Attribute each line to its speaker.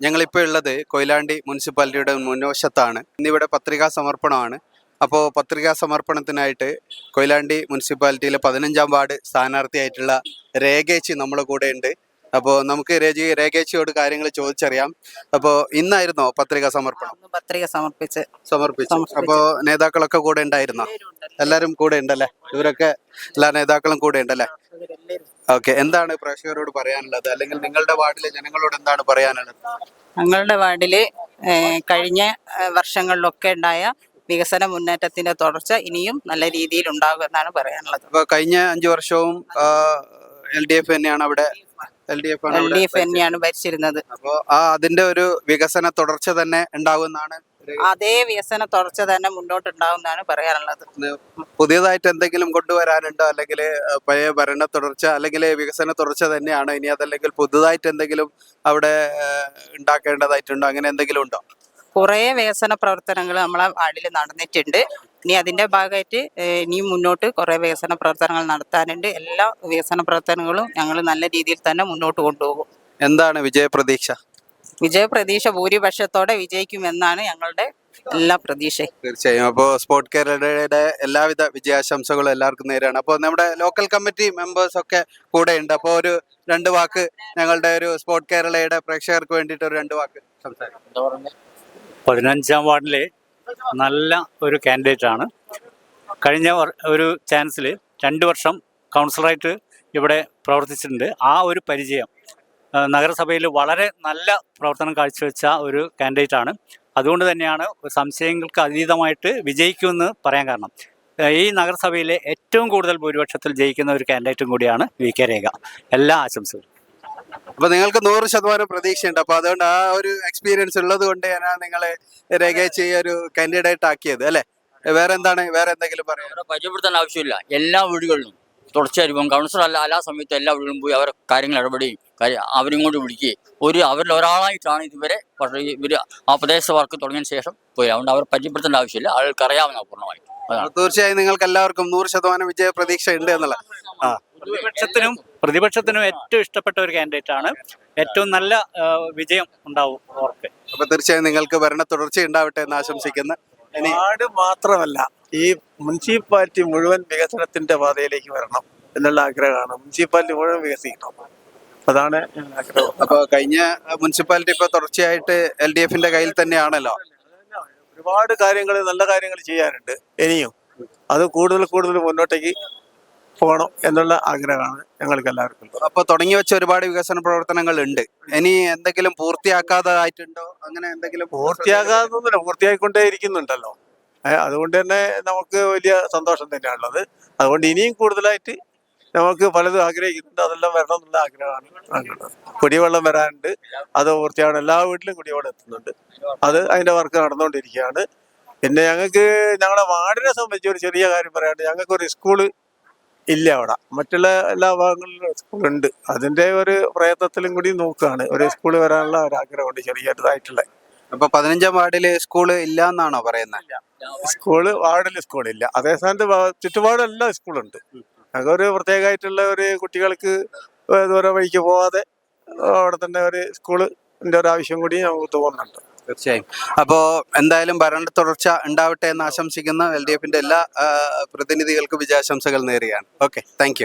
Speaker 1: ഞങ്ങളിപ്പോൾ ഉള്ളത് കൊയിലാണ്ടി മുനിസിപ്പാലിറ്റിയുടെ മുൻവശത്താണ് ഇന്നിവിടെ പത്രികാ സമർപ്പണമാണ്. അപ്പോൾ പത്രികാ സമർപ്പണത്തിനായിട്ട് കൊയിലാണ്ടി മുനിസിപ്പാലിറ്റിയിലെ പതിനഞ്ചാം വാർഡ് സ്ഥാനാർത്ഥിയായിട്ടുള്ള രേഖേച്ചി നമ്മുടെ കൂടെ ഉണ്ട് അപ്പോൾ നമുക്ക് രേജി രേഖേച്ചിയോട് കാര്യങ്ങൾ ചോദിച്ചറിയാം. അപ്പോൾ ഇന്നായിരുന്നോ പത്രിക സമർപ്പണം?
Speaker 2: പത്രിക സമർപ്പിച്ച്.
Speaker 1: സമർപ്പിച്ചു.
Speaker 2: സമർപ്പിച്ചു.
Speaker 1: അപ്പോൾ നേതാക്കളൊക്കെ കൂടെ ഉണ്ടായിരുന്നോ? എല്ലാവരും കൂടെ ഉണ്ടല്ലേ? ഇവരൊക്കെ എല്ലാ നേതാക്കളും കൂടെ ഉണ്ടല്ലേ? ഓക്കെ. എന്താണ് പ്രേക്ഷകരോട് പറയാനുള്ളത്? അല്ലെങ്കിൽ നിങ്ങളുടെ വാർഡിലെ ജനങ്ങളോട് എന്താണ് പറയാനുള്ളത്?
Speaker 2: ഞങ്ങളുടെ വാർഡിൽ കഴിഞ്ഞ വർഷങ്ങളിലൊക്കെ ഉണ്ടായ വികസന മുന്നേറ്റത്തിന്റെ തുടർച്ച ഇനിയും നല്ല രീതിയിൽ ഉണ്ടാകും എന്നാണ് പറയാനുള്ളത്.
Speaker 1: അപ്പൊ കഴിഞ്ഞ അഞ്ചു വർഷവും എൽ ഡി എഫ് തന്നെയാണ് അവിടെ എൽ ഡി എഫ് ആണ്
Speaker 2: എൽ
Speaker 1: അവിടെ
Speaker 2: ഡി എഫ് തന്നെയാണ് ഭരിച്ചിരുന്നത്.
Speaker 1: അപ്പോ ആ അതിന്റെ ഒരു വികസന തുടർച്ച തന്നെ ഉണ്ടാകുമെന്നാണ്
Speaker 2: അതേ വികസന തുടർച്ച തന്നെ മുന്നോട്ടുണ്ടാവുന്നതാണ് പറയാനുള്ളത്.
Speaker 1: പുതിയതായിട്ട് എന്തെങ്കിലും കൊണ്ടുവരാനുണ്ടോ? അല്ലെങ്കിൽ പഴയ ഭരണ തുടർച്ച അല്ലെങ്കിൽ വികസന തുടർച്ച തന്നെയാണോ? ഇനി അതല്ലെങ്കിൽ പുതുതായിട്ട് എന്തെങ്കിലും അവിടെ ഉണ്ടാക്കേണ്ടതായിട്ടുണ്ടോ? അങ്ങനെ എന്തെങ്കിലും ഉണ്ടോ?
Speaker 2: കുറേ വികസന പ്രവർത്തനങ്ങൾ നമ്മളെ വാർഡിൽ നടന്നിട്ടുണ്ട്. ഇനി അതിന്റെ ഭാഗമായിട്ട് ഇനിയും മുന്നോട്ട് കുറേ വികസന പ്രവർത്തനങ്ങൾ നടത്താനുണ്ട്. എല്ലാ വികസന പ്രവർത്തനങ്ങളും ഞങ്ങൾ നല്ല രീതിയിൽ തന്നെ മുന്നോട്ട് കൊണ്ടുപോകും.
Speaker 1: എന്താണ് വിജയപ്രതീക്ഷ?
Speaker 2: വിജയപ്രതീക്ഷ ഭൂരിപക്ഷത്തോടെ വിജയിക്കുമെന്നാണ് ഞങ്ങളുടെ എല്ലാ പ്രതീക്ഷയും.
Speaker 1: തീർച്ചയായും. അപ്പോൾ സ്പോർട് കേരളയുടെ എല്ലാവിധ വിജയാശംസകളും എല്ലാവർക്കും നേരാണ് അപ്പോൾ നമ്മുടെ ലോക്കൽ കമ്മിറ്റി മെമ്പേഴ്സ് ഒക്കെ കൂടെ ഉണ്ട് അപ്പോൾ ഒരു രണ്ട് വാക്ക് ഞങ്ങളുടെ ഒരു സ്പോർട് കേരളയുടെ പ്രേക്ഷകർക്ക് വേണ്ടിയിട്ട് ഒരു രണ്ട് വാക്ക് സംസാരിക്കും.
Speaker 3: പതിനഞ്ചാം വാർഡിലെ നല്ല ഒരു കാൻഡിഡേറ്റ് ആണ്. കഴിഞ്ഞ ഒരു ചാൻസിൽ രണ്ട് വർഷം കൗൺസിലറായിട്ട് ഇവിടെ പ്രവർത്തിച്ചിട്ടുണ്ട്. ആ ഒരു പരിചയം നഗരസഭയിൽ വളരെ നല്ല പ്രവർത്തനം കാഴ്ചവെച്ച ഒരു കാൻഡിഡേറ്റ് ആണ്. അതുകൊണ്ട് തന്നെയാണ് സംശയങ്ങൾക്ക് അതീതമായിട്ട് വിജയിക്കുമെന്ന് പറയാൻ കാരണം. ഈ നഗരസഭയിലെ ഏറ്റവും കൂടുതൽ ഭൂരിപക്ഷത്തിൽ ജയിക്കുന്ന ഒരു കാൻഡിഡേറ്റും കൂടിയാണ് വി കെ രേഖ. എല്ലാ ആശംസകളും.
Speaker 1: അപ്പൊ നിങ്ങൾക്ക് നൂറ് ശതമാനം പ്രതീക്ഷയുണ്ട്. അപ്പൊ അതുകൊണ്ട് ആ ഒരു എക്സ്പീരിയൻസ് ഉള്ളത് കൊണ്ട് ഞാൻ നിങ്ങളെ രേഖ ഈ ഒരു കാൻഡിഡേറ്റ് ആക്കിയത് അല്ലെ? വേറെ എന്താണ് വേറെ എന്തെങ്കിലും പറയാം
Speaker 4: പരിചയപ്പെടുത്താൻ ആവശ്യമില്ല. എല്ലാ വീടുകളിലും തുടർച്ചയായിരിക്കും കൗൺസിലർ അല്ല എല്ലാ സമയത്തും എല്ലാ വീടുകളിലും പോയി അവരുടെ കാര്യങ്ങൾ ഇടപെടുകയും കാര്യം അവരും കൊണ്ട് വിളിക്കുകയും ഒരു അവരിൽ ഒരാളായിട്ടാണ് ഇതുവരെ പക്ഷേ ഇവർ ആ പ്രദേശ വർക്ക് തുടങ്ങിയതിന് ശേഷം പോയി അതുകൊണ്ട് അവർ പരിചയപ്പെടുത്തേണ്ട ആവശ്യമില്ല. ആൾക്ക് അറിയാവുന്ന പൂർണമായിട്ട്
Speaker 1: തീർച്ചയായും നിങ്ങൾക്ക് എല്ലാവർക്കും നൂറ് ശതമാനം വിജയ പ്രതീക്ഷ ഉണ്ട് എന്നുള്ള ആ.
Speaker 3: പ്രതിപക്ഷത്തിനും പ്രതിപക്ഷത്തിനും ഏറ്റവും ഇഷ്ടപ്പെട്ട ഒരു കാൻഡിഡേറ്റ് ആണ്. ഏറ്റവും നല്ല വിജയം ഉണ്ടാവും അവർക്ക്.
Speaker 1: അപ്പൊ തീർച്ചയായും നിങ്ങൾക്ക് ഭരണ തുടർച്ച ഉണ്ടാവട്ടെ എന്ന് ആശംസിക്കുന്നു. ഇനി
Speaker 5: നാട് മാത്രമല്ല ഈ മുനിസിപ്പാലിറ്റി മുഴുവൻ വികസനത്തിന്റെ പാതയിലേക്ക് വരണം എന്നുള്ള ആഗ്രഹമാണ്. മുനിസിപ്പാലിറ്റി മുഴുവൻ വികസിക്കണം. അതാണ്
Speaker 1: അപ്പൊ കഴിഞ്ഞ മുനിസിപ്പാലിറ്റി ഇപ്പൊ തുടർച്ചയായിട്ട് എൽ ഡി എഫിന്റെ കയ്യിൽ തന്നെയാണല്ലോ?
Speaker 5: ഒരുപാട് കാര്യങ്ങൾ നല്ല കാര്യങ്ങൾ ചെയ്യാനുണ്ട്. ഇനിയും അത് കൂടുതൽ കൂടുതൽ മുന്നോട്ടേക്ക് പോകണം എന്നുള്ള ആഗ്രഹമാണ് ഞങ്ങൾക്ക് എല്ലാവർക്കും.
Speaker 1: അപ്പൊ തുടങ്ങി വെച്ച ഒരുപാട് വികസന പ്രവർത്തനങ്ങൾ ഉണ്ട്. ഇനി എന്തെങ്കിലും പൂർത്തിയാക്കാതെ ആയിട്ടുണ്ടോ അങ്ങനെ എന്തെങ്കിലും
Speaker 5: പൂർത്തിയാകാതെ പൂർത്തിയായിക്കൊണ്ടേ ഇരിക്കുന്നുണ്ടല്ലോ അതുകൊണ്ട് തന്നെ നമുക്ക് വലിയ സന്തോഷം തന്നെയാണുള്ളത്. അതുകൊണ്ട് ഇനിയും കൂടുതലായിട്ട് നമുക്ക് പലതും ആഗ്രഹിക്കുന്നുണ്ട്. അതെല്ലാം വരണം എന്നുള്ള ആഗ്രഹമാണ്. കുടിവെള്ളം വരാനുണ്ട്. അത് പൂർത്തിയാണ് എല്ലാ വീട്ടിലും കുടിവെള്ളം എത്തുന്നുണ്ട്. അത് അതിന്റെ വർക്ക് നടന്നുകൊണ്ടിരിക്കുകയാണ്. പിന്നെ ഞങ്ങൾക്ക് ഞങ്ങളുടെ വാർഡിനെ സംബന്ധിച്ച് ഒരു ചെറിയ കാര്യം പറയാണ്ട് ഞങ്ങൾക്ക് ഒരു സ്കൂൾ ഇല്ല അവിടെ. മറ്റുള്ള എല്ലാ ഭാഗങ്ങളിലും സ്കൂളുണ്ട്. അതിന്റെ ഒരു പ്രയത്നത്തിലും കൂടി നോക്കുകയാണ്. ഒരു സ്കൂൾ വരാനുള്ള ഒരു ആഗ്രഹമുണ്ട് ചെറിയതായിട്ടുള്ള.
Speaker 1: അപ്പൊ പതിനഞ്ചാം വാർഡിൽ സ്കൂൾ ഇല്ല എന്നാണോ പറയുന്നത്
Speaker 5: സ്കൂൾ വാർഡിൽ സ്കൂളില്ല. അതേ സ്ഥാനത്ത് ചുറ്റുപാടും ചുറ്റുപാടെല്ലാം സ്കൂളുണ്ട്. ഞങ്ങൾക്ക് ഒരു പ്രത്യേകമായിട്ടുള്ള ഒരു കുട്ടികൾക്ക് ദൂരെ വഴിക്ക് പോവാതെ അവിടെ തന്നെ ഒരു സ്കൂളിന്റെ ഒരു ആവശ്യം കൂടി നമുക്ക് തോന്നുന്നുണ്ട്.
Speaker 1: തീർച്ചയായും. അപ്പോൾ എന്തായാലും ഭരണ തുടർച്ച ഉണ്ടാവട്ടെ എന്ന് ആശംസിക്കുന്ന. എൽ ഡി എഫിന്റെ എല്ലാ പ്രതിനിധികൾക്കും വിജയാശംസകൾ നേരുകയാണ്. Okay thank